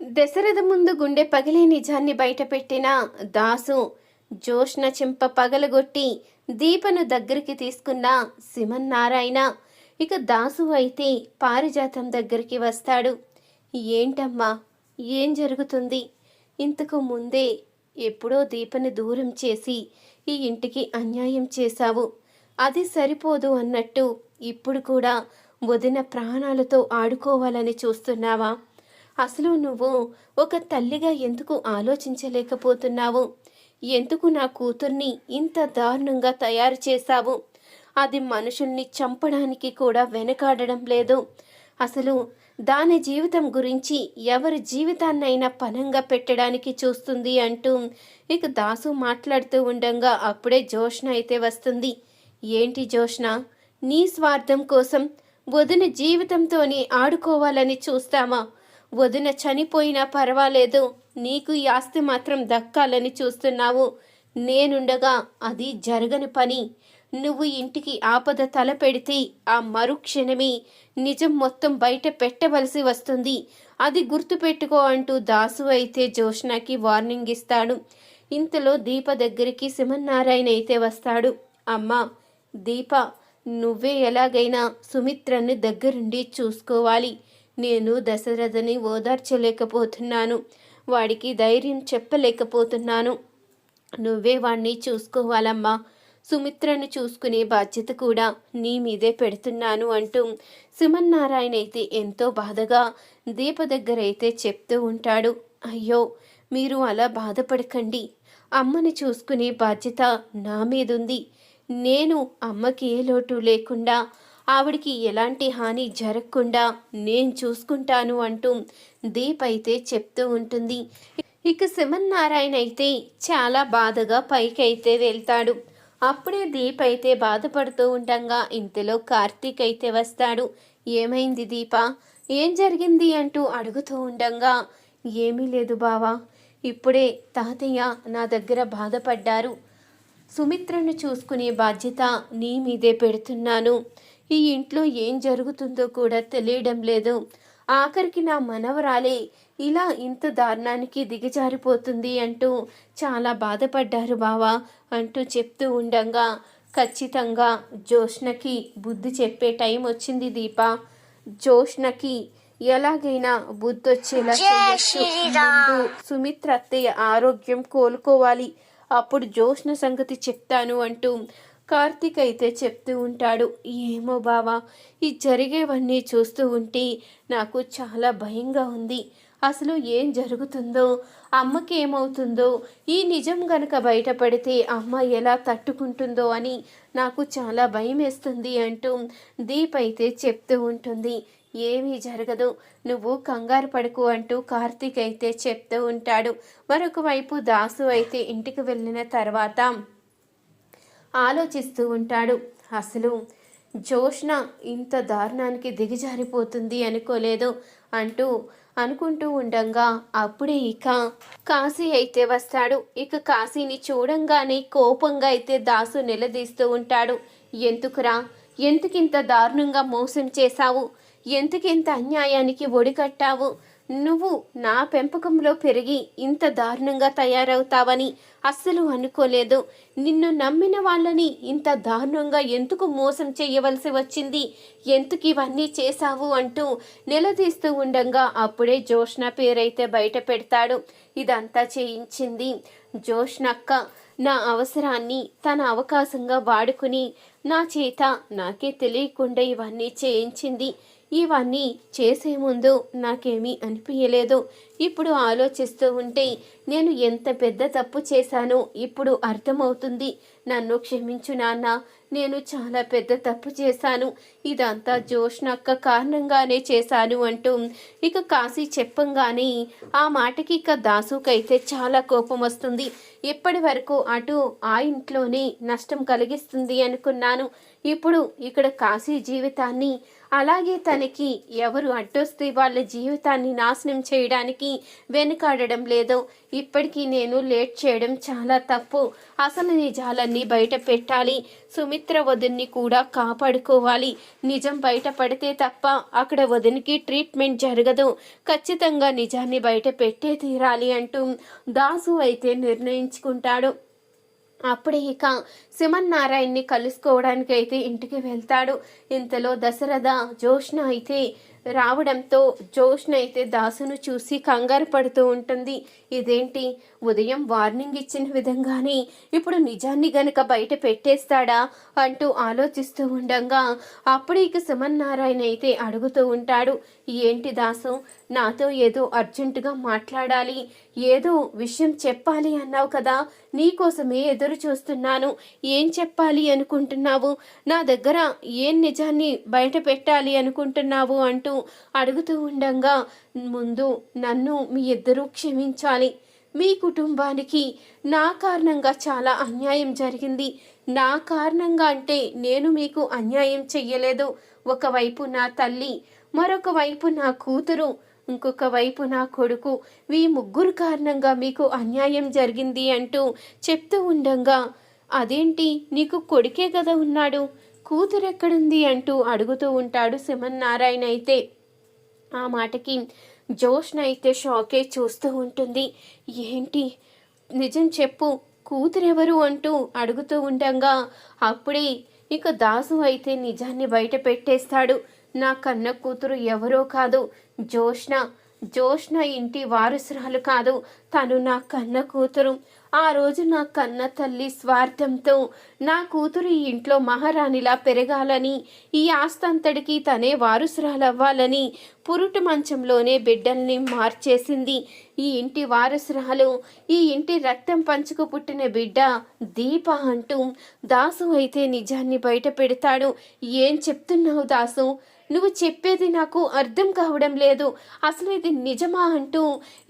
దశరథ ముందు గుండె పగిలే నిజాన్ని బయటపెట్టిన దాసు జోష్న చెంప పగలగొట్టి దీపను దగ్గరికి తీసుకున్న సిమన్నారాయణ ఇక దాసు అయితే పారిజాతం దగ్గరికి వస్తాడు. ఏంటమ్మా ఏం జరుగుతుంది? ఇంతకు ముందే ఎప్పుడో దీపని దూరం చేసి ఈ ఇంటికి అన్యాయం చేశావు. అది సరిపోదు అన్నట్టు ఇప్పుడు కూడా వదిన ప్రాణాలతో ఆడుకోవాలని చూస్తున్నావా? అసలు నువ్వు ఒక తల్లిగా ఎందుకు ఆలోచించలేకపోతున్నావు? ఎందుకు నా కూతుర్ని ఇంత దారుణంగా తయారు చేశావు? అది మనుషుల్ని చంపడానికి కూడా వెనకాడడం లేదు. అసలు దాని జీవితం గురించి ఎవరి జీవితాన్నైనా పనంగా పెట్టడానికి చూస్తుంది అంటూ ఇక దాసు మాట్లాడుతూ ఉండగా అప్పుడే జోష్న అయితే వస్తుంది. ఏంటి జోష్న? నీ స్వార్థం కోసం వదిన జీవితంతోనే ఆడుకోవాలని చూస్తామా? వదిన చనిపోయినా పర్వాలేదు. నీకు ఈ ఆస్తి మాత్రం దక్కాలని చూస్తున్నావు. నేనుండగా అది జరగని పని. నువ్వు ఇంటికి ఆపద తల పెడితే ఆ మరుక్షణమే నిజం మొత్తం బయట పెట్టవలసి వస్తుంది. అది గుర్తుపెట్టుకో అంటూ దాసు అయితే జోష్నాకి వార్నింగ్ ఇస్తాడు. ఇంతలో దీప దగ్గరికి సిమన్నారాయణ అయితే వస్తాడు. అమ్మా దీప నువ్వే ఎలాగైనా సుమిత్రని దగ్గరుండి చూసుకోవాలి. నేను దశరథని ఓదార్చలేకపోతున్నాను. వాడికి ధైర్యం చెప్పలేకపోతున్నాను. నువ్వే వాణ్ణి చూసుకోవాలమ్మా. సుమిత్రను చూసుకునే బాధ్యత కూడా నీ మీదే పెడుతున్నాను అంటూ సుమన్నారాయణ అయితే ఎంతో బాధగా దీప దగ్గర అయితే చెప్తూ ఉంటాడు. అయ్యో మీరు అలా బాధపడకండి. అమ్మని చూసుకునే బాధ్యత నా మీదుంది. నేను అమ్మకి ఏ లోటు లేకుండా ఆవిడికి ఎలాంటి హాని జరగకుండా నేను చూసుకుంటాను అంటూ దీప్ అయితే చెప్తూ ఉంటుంది. ఇక నారాయణ అయితే చాలా బాధగా పైకి అయితే వెళ్తాడు. అప్పుడే దీప్ అయితే బాధపడుతూ ఉండగా ఇంతలో కార్తీక్ అయితే వస్తాడు. ఏమైంది దీప? ఏం జరిగింది అంటూ అడుగుతూ ఉండగా ఏమీ లేదు బావా ఇప్పుడే తాతయ్య నా దగ్గర బాధపడ్డారు. సుమిత్రను చూసుకునే బాధ్యత నీ మీదే పెడుతున్నాను. ఈ ఇంట్లో ఏం జరుగుతుందో కూడా తెలియడం లేదు. ఆఖరికి నా మనవరాలే ఇలా ఇంత దారుణానికి దిగజారిపోతుంది అంటూ చాలా బాధపడ్డారు బావా అంటూ చెప్తూ ఉండగా. ఖచ్చితంగా జోష్నకి బుద్ధి చెప్పే టైం వచ్చింది దీప. జోష్నకి ఎలాగైనా బుద్ధి వచ్చేలా చేయొచ్చు. ముందు సుమిత్ర అత్తయ్య ఆరోగ్యం కోలుకోవాలి. అప్పుడు జోష్న సంగతి చెప్తాను అంటూ కార్తీక్ అయితే చెప్తూ ఉంటాడు. ఏమో బావా ఈ జరిగేవన్నీ చూస్తూ ఉంటే నాకు చాలా భయంగా ఉంది. అసలు ఏం జరుగుతుందో అమ్మకి ఏమవుతుందో ఈ నిజం గనక బయటపడితే అమ్మ ఎలా తట్టుకుంటుందో అని నాకు చాలా భయం వేస్తుంది అంటూ దీప్ అయితే చెప్తూ ఉంటుంది. ఏమీ జరగదు నువ్వు కంగారు పడుకు అంటూ కార్తీక్ అయితే చెప్తూ ఉంటాడు. మరొక వైపు దాసు అయితే ఇంటికి వెళ్ళిన తర్వాత ఆలోచిస్తూ ఉంటాడు. అసలు జోష్న ఇంత దారుణానికి దిగజారిపోతుంది అనుకోలేదు అంటూ అనుకుంటూ ఉండగా అప్పుడే ఇక కాశీ అయితే వస్తాడు. ఇక కాశీని చూడంగానే కోపంగా అయితే దాసు నిలదీస్తూ ఉంటాడు. ఎందుకురా? ఎందుకింత దారుణంగా మోసం చేశావు? ఎందుకింత అన్యాయానికి ఒడికట్టావు నువ్వు నా పెంపకంలో పెరిగి ఇంత దారుణంగా తయారవుతావని అస్సలు అనుకోలేదు. నిన్ను నమ్మిన వాళ్ళని ఇంత దారుణంగా ఎందుకు మోసం చేయవలసి వచ్చింది? ఎందుకు ఇవన్నీ చేశావు అంటూ నిలదీస్తూ ఉండగా అప్పుడే జోష్న పేరైతే బయట పెడతాడు. ఇదంతా చేయించింది జోష్నక్క. నా అవసరాన్ని తన అవకాశంగా వాడుకుని నా చేత నాకే తెలియకుండా ఇవన్నీ చేయించింది. ఇవన్నీ చేసే ముందు నాకేమీ అనిపించలేదు ఇప్పుడు ఆలోచిస్తూ ఉంటే నేను ఎంత పెద్ద తప్పు చేశానో ఇప్పుడు అర్థమవుతుంది. నన్ను క్షమించు నాన్న. నేను చాలా పెద్ద తప్పు చేశాను. ఇదంతా జోష్నక్క కారణంగానే చేశాను అంటూ ఇక కాశీ చెప్పంగానే ఆ మాటకి ఇక దాసుకైతే చాలా కోపం వస్తుంది. ఇప్పటి వరకు అటు ఆ ఇంట్లోనే నష్టం కలిగిస్తుంది అనుకున్నాను. ఇప్పుడు ఇక్కడ కాశీ జీవితాన్ని అలాగే తనకి ఎవరు అడ్డొస్తే వాళ్ళ జీవితాన్ని నాశనం చేయడానికి వెనుకాడడం లేదు ఇప్పటికీ నేను లేట్ చేయడం చాలా తప్పు. అసలు నిజాలన్నీ బయట పెట్టాలి. సుమిత్ర వదిన్ని కూడా కాపాడుకోవాలి. నిజం బయట పడితే తప్ప అక్కడ వదినికి ట్రీట్మెంట్ జరగదు. ఖచ్చితంగా నిజాన్ని బయట పెట్టే తీరాలి అంటూ దాసు అయితే నిర్ణయించుకుంటాడు. అప్పుడే ఇక సుమన్ నారాయణ్ని కలుసుకోవడానికి అయితే ఇంటికి వెళ్తాడు. ఇంతలో దశరథ జోష్ణ అయితే రావడంతో జోష్న అయితే దాసును చూసి కంగారు పడుతూ ఉంటుంది. ఇదేంటి? ఉదయం వార్నింగ్ ఇచ్చిన విధంగానే ఇప్పుడు నిజాన్ని గనక బయట పెట్టేస్తాడా? అంటూ ఆలోచిస్తూ ఉండగా అప్పుడు ఇక సుమన్ నారాయణ అయితే అడుగుతూ ఉంటాడు. ఏంటి దాసు? నాతో ఏదో అర్జెంటుగా మాట్లాడాలి ఏదో విషయం చెప్పాలి అన్నావు కదా. నీకోసమే ఎదురు చూస్తున్నాను. ఏం చెప్పాలి అనుకుంటున్నావు? నా దగ్గర ఏం నిజాన్ని బయట పెట్టాలి అనుకుంటున్నావు అంటూ అడుగుతూ ఉండగా ముందు నన్ను మీ ఇద్దరూ క్షమించాలి. మీ కుటుంబానికి నా కారణంగా చాలా అన్యాయం జరిగింది. నా కారణంగా అంటే నేను మీకు అన్యాయం చెయ్యలేదు. ఒకవైపు నా తల్లి మరొక వైపు నా కూతురు ఇంకొక వైపు నా కొడుకు. వీ ముగ్గురు కారణంగా మీకు అన్యాయం జరిగింది అంటూ చెప్తూ ఉండగా అదేంటి? నీకు కొడుకే కదా ఉన్నాడు. కూతురెక్కడుంది? అంటూ అడుగుతూ ఉంటాడు సిమన్ నారాయణ అయితే. ఆ మాటకి జోష్న అయితే షాకే చూస్తూ ఉంటుంది. ఏంటి? నిజం చెప్పు. కూతురెవరు? అంటూ అడుగుతూ ఉండగా. అప్పుడే ఇక దాసు అయితే నిజాన్ని బయట పెట్టేస్తాడు. నా కన్న కూతురు ఎవరో కాదు. జోష్న జోష్న ఇంటి వారసురాలు కాదు. తను నా కన్న కూతురు. ఆ రోజు నా కన్న తల్లి స్వార్థంతో నా కూతురు ఈ ఇంట్లో మహారాణిలా పెరగాలని ఈ ఆస్తంతడికి తనే వారసురాలవ్వాలని పురుటు మంచంలోనే బిడ్డల్ని మార్చేసింది. ఈ ఇంటి వారసురాలు ఈ ఇంటి రక్తం పంచుకు పుట్టిన బిడ్డ దీప అంటూ దాసు అయితే నిజాన్ని బయట పెడతాడు. ఏం చెప్తున్నావు దాసు? నువ్వు చెప్పేది నాకు అర్థం కావడం లేదు. అసలు ఇది నిజమా అంటూ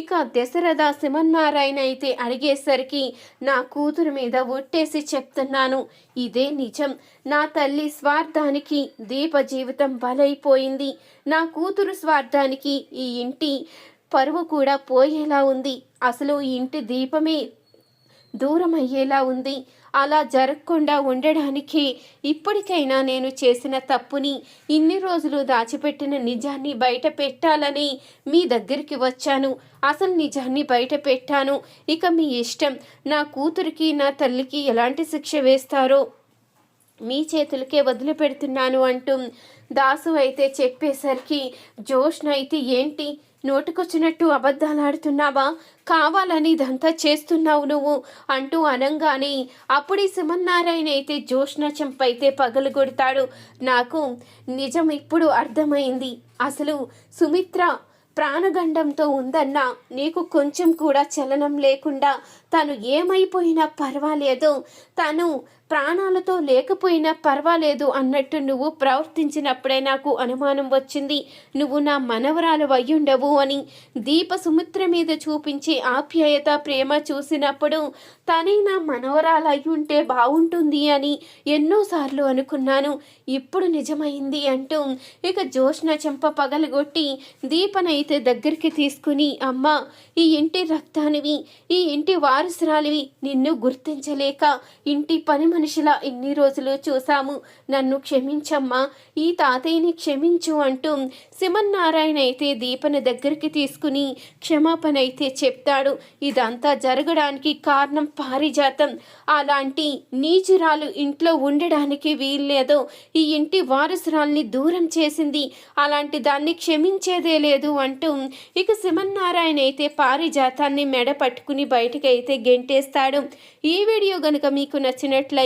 ఇక దశరథ శివన్నారాయణ అయితే అడిగేసరికి నా కూతురు మీద ఒట్టేసి చెప్తున్నాను. ఇదే నిజం. నా తల్లి స్వార్థానికి దీప జీవితం బలైపోయింది. నా కూతురు స్వార్థానికి ఈ ఇంటి పరువు కూడా పోయేలా ఉంది. అసలు ఈ ఇంటి దీపమే దూరం అయ్యేలా ఉంది. అలా జరగకుండా ఉండడానికి ఇప్పటికైనా నేను చేసిన తప్పుని ఇన్ని రోజులు దాచిపెట్టిన నిజాన్ని బయట పెట్టాలని మీ దగ్గరికి వచ్చాను. అసలు నిజాన్ని బయట పెట్టాను. ఇక మీ ఇష్టం. నా కూతురికి నా తల్లికి ఎలాంటి శిక్ష వేస్తారో మీ చేతులకే వదిలిపెడుతున్నాను అంటూ దాసు అయితే చెప్పేసరికి జోష్న అయితే ఏంటి? నోటికొచ్చినట్టు అబద్ధాలు ఆడుతున్నావా? కావాలని ఇదంతా చేస్తున్నావు నువ్వు అంటూ అనంగానే అప్పుడే సుమన్నారాయణ అయితే జోష్న చెంపైతే పగలు కొడతాడు. నాకు నిజం ఇప్పుడు అర్థమైంది. అసలు సుమిత్ర ప్రాణగండంతో ఉందన్నా నీకు కొంచెం కూడా చలనం లేకుండా తను ఏమైపోయినా పర్వాలేదు. తను ప్రాణాలతో లేకపోయినా పర్వాలేదు అన్నట్టు నువ్వు ప్రవర్తించినప్పుడే నాకు అనుమానం వచ్చింది. నువ్వు నా మనవరాలు అయ్యుండవు అని దీప సుమిత్ర మీద చూపించే ఆప్యాయత ప్రేమ చూసినప్పుడు తనే నా మనవరాలు అయ్యుంటే బాగుంటుంది అని ఎన్నోసార్లు అనుకున్నాను. ఇప్పుడు నిజమైంది అంటూ ఇక జోష్న చెంప పగలగొట్టి దీపనైతే దగ్గరికి తీసుకుని అమ్మ ఈ ఇంటి రక్తానివి ఈ ఇంటి వారసురాలివి నిన్ను గుర్తించలేక ఇంటి పని మనిషిలా ఇన్ని రోజులు చూశాము. నన్ను క్షమించమ్మా. ఈ తాతయ్యని క్షమించు అంటూ సిమన్నారాయణ అయితే దీపన దగ్గరికి తీసుకుని క్షమాపణ అయితే చెప్తాడు. ఇదంతా జరగడానికి కారణం పారిజాతం. అలాంటి నీచురాలు ఇంట్లో ఉండడానికి వీల్లేదు. ఈ ఇంటి వారసురాల్ని దూరం చేసింది. అలాంటి దాన్ని క్షమించేదే లేదు అంటూ ఇక సిమన్నారాయణ అయితే పారిజాతాన్ని మెడ పట్టుకుని బయటకైతే అయితే గెంటేస్తాడు. ఈ వీడియో గనుక మీకు నచ్చినట్లయితే